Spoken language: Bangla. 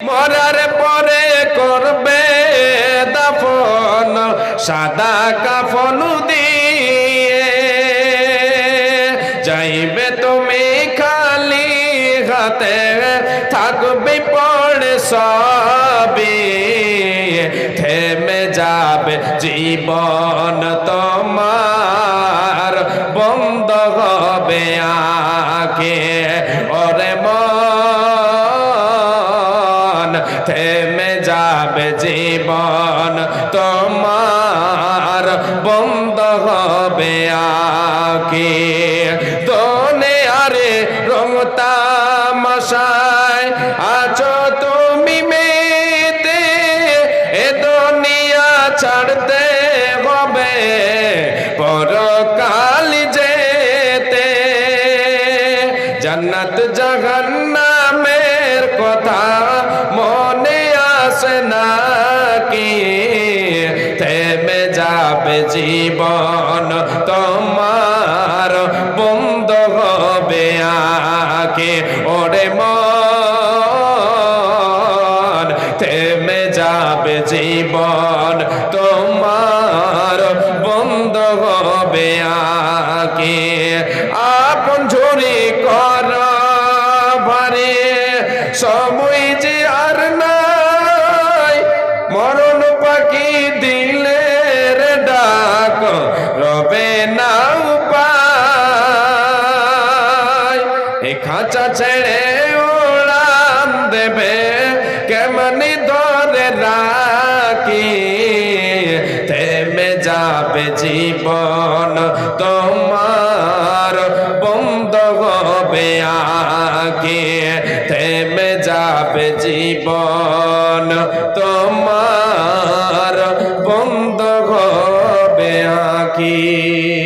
মরার পরে করবে দাফন, সাদা কাফন দিয়ে। যাইবে তুমি খালি হাতে, থাকবে পড়ে সবই। থেমে যাবে জীবন তোমার, বন্ধ হবে আগে। জীবন তোমার বন্ধ হবে আগে তোনে আরে রঙতা মশায় আছো তুমি মেতে, এ দুনিয়া ছাড়তে হবে, পরকাল যেতে। জান্নাত জাহান্নামের কথা যাবে জীবন, তোমার বন্ধ হবে আকে ওরে মন, থেমে যাবে জীবন, তোমার বন্ধ হবে আকে আপন ঝুরি কর ভারে, সময় এ খাঁচা ছেড়ে উড়ান দেবে কেমনি ধরে রাখি থেমে যাবে জীবন তোমার বন্ধ হবে আগে থেমে যাবে জীবন তোমার বন্ধ হবে আগে